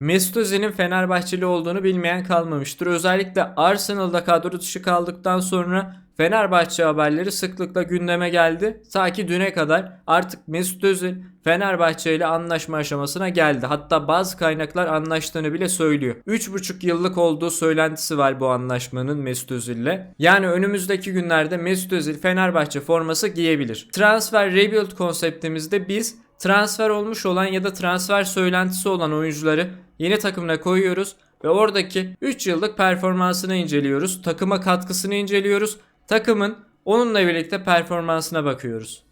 Mesut Özil'in Fenerbahçeli olduğunu bilmeyen kalmamıştır. Özellikle Arsenal'da kadro dışı kaldıktan sonra Fenerbahçe haberleri sıklıkla gündeme geldi. Ta ki düne kadar artık Mesut Özil Fenerbahçe ile anlaşma aşamasına geldi. Hatta bazı kaynaklar anlaştığını bile söylüyor. 3,5 yıllık olduğu söylentisi var bu anlaşmanın Mesut Özil'le. Yani önümüzdeki günlerde Mesut Özil Fenerbahçe forması giyebilir. Transfer Rebuild konseptimizde biz transfer olmuş olan ya da transfer söylentisi olan oyuncuları yeni takımına koyuyoruz ve oradaki 3 yıllık performansını inceliyoruz. Takıma katkısını inceliyoruz. Takımın onunla birlikte performansına bakıyoruz.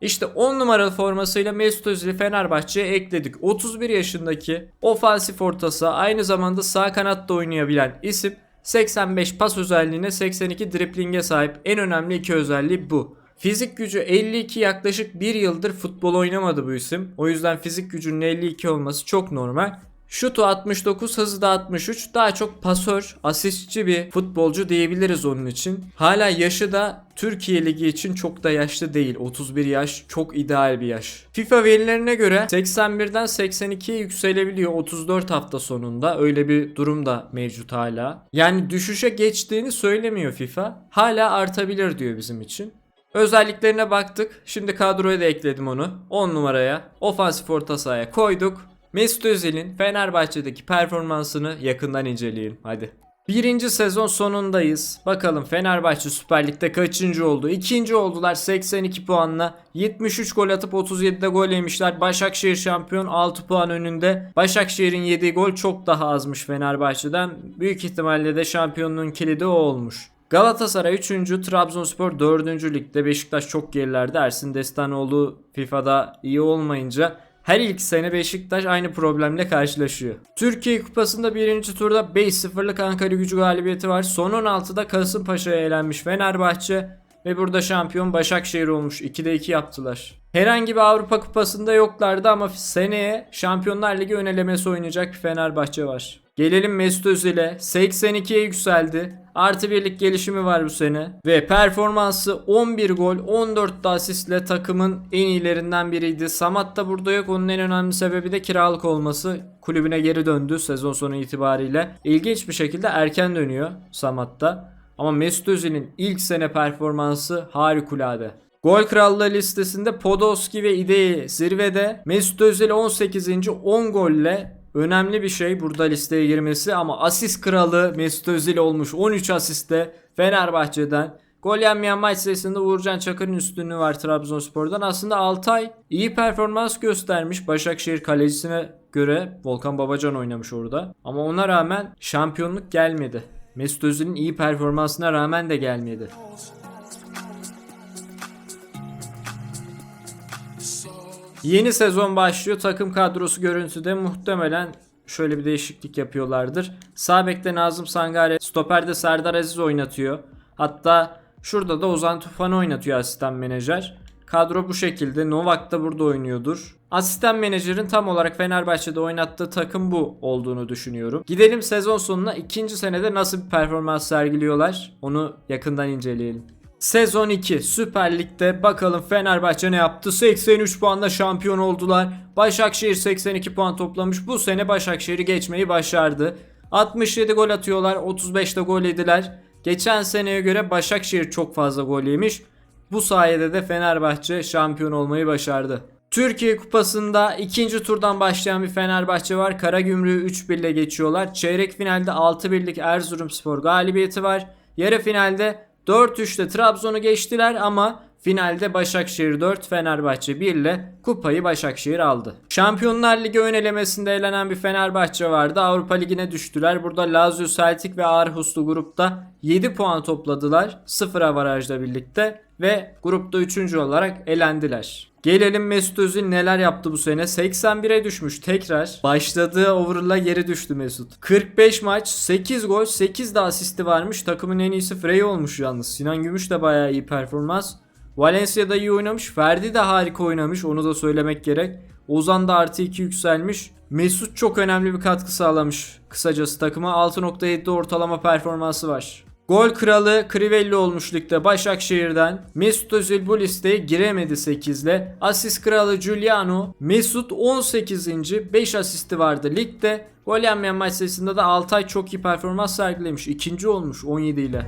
İşte 10 numaralı formasıyla Mesut Özil'i Fenerbahçe'ye ekledik. 31 yaşındaki ofansif ortası aynı zamanda sağ kanatta oynayabilen isim 85 pas özelliğine 82 driplinge sahip en önemli iki özelliği bu. Fizik gücü 52 yaklaşık 1 yıldır futbol oynamadı bu isim. O yüzden fizik gücünün 52 olması çok normal. Şutu 69, hızı da 63. Daha çok pasör, asistçi bir futbolcu diyebiliriz onun için. Hala yaşı da Türkiye Ligi için çok da yaşlı değil. 31 yaş çok ideal bir yaş. FIFA verilerine göre 81'den 82'ye yükselebiliyor 34 hafta sonunda. Öyle bir durum da mevcut hala. Yani düşüşe geçtiğini söylemiyor FIFA. Hala artabilir diyor bizim için. Özelliklerine baktık. Şimdi kadroya da ekledim onu. 10 numaraya ofansif orta sahaya koyduk. Mesut Özil'in Fenerbahçe'deki performansını yakından inceleyelim. Hadi. Birinci sezon sonundayız. Bakalım Fenerbahçe Süper Lig'de kaçıncı oldu? İkinci oldular 82 puanla. 73 gol atıp 37'de gol yemişler. Başakşehir şampiyon 6 puan önünde. Başakşehir'in yediği gol çok daha azmış Fenerbahçe'den. Büyük ihtimalle de şampiyonluğun kilidi o olmuş. Galatasaray 3. Trabzonspor 4. ligde Beşiktaş çok gerilerde. Ersin Destanoğlu FIFA'da iyi olmayınca her ilk sene Beşiktaş aynı problemle karşılaşıyor. Türkiye Kupası'nda birinci turda 5-0'lık Ankara gücü galibiyeti var. Son 16'da Kasımpaşa'ya elenmiş Fenerbahçe ve burada şampiyon Başakşehir olmuş. 2'de 2 yaptılar. Herhangi bir Avrupa Kupası'nda yoklardı ama seneye Şampiyonlar Ligi ön elemesi oynayacak Fenerbahçe var. Gelelim Mesut Özil'e. 82'ye yükseldi. Artı birlik gelişimi var bu sene. Ve performansı 11 gol 14 de asistle takımın en iyilerinden biriydi. Samat da burada yok. Onun en önemli sebebi de kiralık olması. Kulübüne geri döndü sezon sonu itibariyle. İlginç bir şekilde erken dönüyor Samat da. Ama Mesut Özil'in ilk sene performansı harikulade. Gol krallığı listesinde Podolski ve İdeyi zirvede. Mesut Özil 18. 10 golle önemli bir şey burada listeye girmesi ama asist kralı Mesut Özil olmuş 13 asiste Fenerbahçe'den. Gol yenmeyen maç sayısında Uğurcan Çakır'ın üstünlüğü var Trabzonspor'dan. Aslında Altay iyi performans göstermiş Başakşehir kalecisine göre. Volkan Babacan oynamış orada. Ama ona rağmen şampiyonluk gelmedi. Mesut Özil'in iyi performansına rağmen de gelmedi. Yeni sezon başlıyor. Takım kadrosu görüntüde muhtemelen şöyle bir değişiklik yapıyorlardır. Sağ Nazım Sangare, stoperde Serdar Aziz oynatıyor. Hatta şurada da Ozan Tufan oynatıyor asistan menajer. Kadro bu şekilde. Novak da burada oynuyordur. Asistan menajerin tam olarak Fenerbahçe'de oynattığı takım bu olduğunu düşünüyorum. Gidelim sezon sonuna ikinci senede nasıl bir performans sergiliyorlar onu yakından inceleyelim. Sezon 2 Süper Lig'de bakalım Fenerbahçe ne yaptı? 83 puanla şampiyon oldular. Başakşehir 82 puan toplamış. Bu sene Başakşehir'i geçmeyi başardı. 67 gol atıyorlar. 35'te gol yediler. Geçen seneye göre Başakşehir çok fazla gol yemiş. Bu sayede de Fenerbahçe şampiyon olmayı başardı. Türkiye Kupası'nda ikinci turdan başlayan bir Fenerbahçe var. Karagümrük'ü 3-1 ile geçiyorlar. Çeyrek finalde 6-1'lik Erzurumspor galibiyeti var. Yarı finalde 4-3'te Trabzon'u geçtiler ama finalde Başakşehir 4, Fenerbahçe 1 ile kupayı Başakşehir aldı. Şampiyonlar Ligi ön elemesinde elenen bir Fenerbahçe vardı. Avrupa Ligi'ne düştüler. Burada Lazio, Celtic ve Aarhus'lu grupta 7 puan topladılar. 0 avarajla birlikte ve grupta 3. olarak elendiler. Gelelim Mesut Özil neler yaptı bu sene. 81'e düşmüş tekrar. Başladığı overall'a geri düştü Mesut. 45 maç, 8 gol, 8 de asisti varmış. Takımın en iyisi Frey olmuş yalnız. Sinan Gümüş de bayağı iyi performans. Valencia'da iyi oynamış. Ferdi de harika oynamış. Onu da söylemek gerek. Ozan da artı 2 yükselmiş. Mesut çok önemli bir katkı sağlamış. Kısacası takıma 6.7'de ortalama performansı var. Gol kralı Crivelli olmuş ligde Başakşehir'den. Mesut Özil bu listeye giremedi 8 ile. Asist kralı Giuliano. Mesut 18. 5 asisti vardı ligde. Gol yenmeyen maç sayısında da Altay çok iyi performans sergilemiş. İkinci olmuş 17 ile.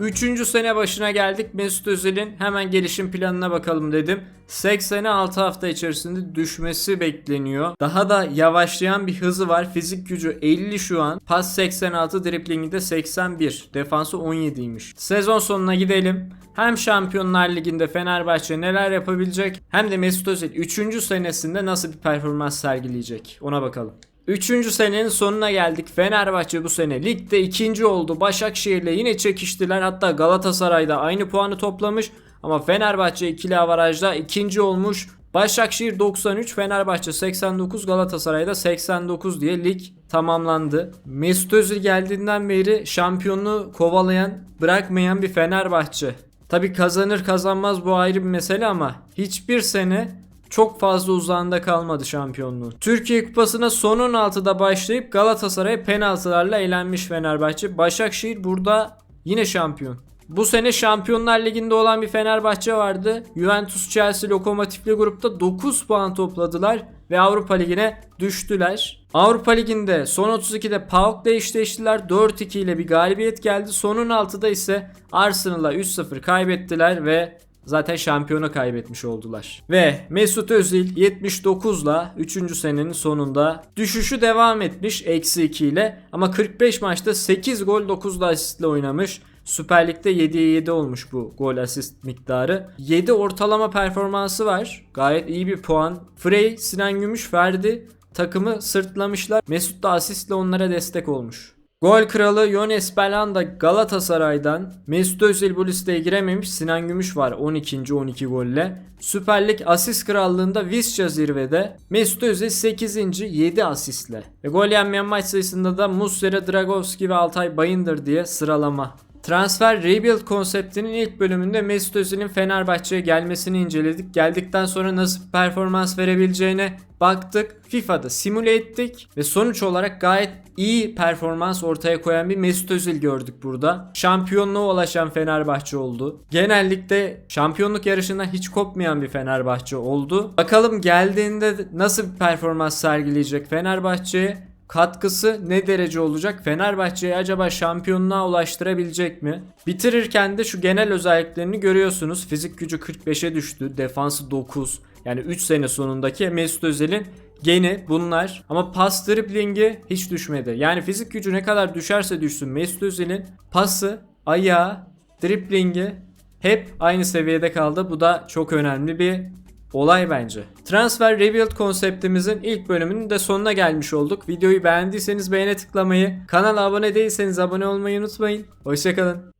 Üçüncü sene başına geldik. Mesut Özil'in hemen gelişim planına bakalım dedim. 86 hafta içerisinde düşmesi bekleniyor. Daha da yavaşlayan bir hızı var. Fizik gücü 50 şu an. Pas 86, driblingi de 81. Defansı 17'ymiş. Sezon sonuna gidelim. Hem Şampiyonlar Ligi'nde Fenerbahçe neler yapabilecek hem de Mesut Özil 3. senesinde nasıl bir performans sergileyecek ona bakalım. Üçüncü senenin sonuna geldik. Fenerbahçe bu sene ligde ikinci oldu. Başakşehir'le yine çekiştiler. Hatta Galatasaray'da aynı puanı toplamış. Ama Fenerbahçe ikili avarajda ikinci olmuş. Başakşehir 93, Fenerbahçe 89, Galatasaray'da 89 diye lig tamamlandı. Mesut Özil geldiğinden beri şampiyonluğu kovalayan, bırakmayan bir Fenerbahçe. Tabi kazanır kazanmaz bu ayrı bir mesele ama hiçbir sene çok fazla uzağında kalmadı şampiyonluğun. Türkiye Kupası'na son 16'da başlayıp Galatasaray'a penaltılarla elenmiş Fenerbahçe. Başakşehir burada yine şampiyon. Bu sene Şampiyonlar Ligi'nde olan bir Fenerbahçe vardı. Juventus, Chelsea, Lokomotifli grupta 9 puan topladılar ve Avrupa Ligi'ne düştüler. Avrupa Ligi'nde son 32'de PAOK'la eşleştiler. 4-2 ile bir galibiyet geldi. Son 16'da ise Arsenal'a 3-0 kaybettiler ve zaten şampiyonu kaybetmiş oldular. Ve Mesut Özil 79'la 3. senenin sonunda düşüşü devam etmiş eksi 2 ile ama 45 maçta 8 gol 9 da asistle oynamış. Süper Lig'de 7'ye 7 olmuş bu gol asist miktarı. 7 ortalama performansı var. Gayet iyi bir puan. Frey, Sinan Gümüş, Ferdi takımı sırtlamışlar. Mesut da asistle onlara destek olmuş. Gol kralı Yones Belhanda Galatasaray'dan. Mesut Özil bu listeye girememiş. Sinan Gümüş var 12. 12 golle. Süper Lig asist krallığında Visca zirvede. Mesut Özil 8. 7 asistle. Ve gol yenmeyen maç sayısında da Muslera, Dragovski ve Altay Bayındır diye sıralama. Transfer Rebuild konseptinin ilk bölümünde Mesut Özil'in Fenerbahçe'ye gelmesini inceledik. Geldikten sonra nasıl bir performans verebileceğine baktık. FIFA'da simüle ettik ve sonuç olarak gayet iyi performans ortaya koyan bir Mesut Özil gördük burada. Şampiyonluğa ulaşan Fenerbahçe oldu. Genellikle şampiyonluk yarışından hiç kopmayan bir Fenerbahçe oldu. Bakalım geldiğinde nasıl bir performans sergileyecek Fenerbahçe'ye katkısı ne derece olacak? Fenerbahçe'yi acaba şampiyonluğa ulaştırabilecek mi? Bitirirken de şu genel özelliklerini görüyorsunuz. Fizik gücü 45'e düştü. Defansı 9. Yani 3 sene sonundaki Mesut Özil'in geni bunlar. Ama pas driblingi hiç düşmedi. Yani fizik gücü ne kadar düşerse düşsün Mesut Özil'in pası, ayağı, driblingi hep aynı seviyede kaldı. Bu da çok önemli bir olay bence. Transfer Rebuild konseptimizin ilk bölümünün de sonuna gelmiş olduk. Videoyu beğendiyseniz beğene tıklamayı, kanala abone değilseniz abone olmayı unutmayın. Hoşçakalın.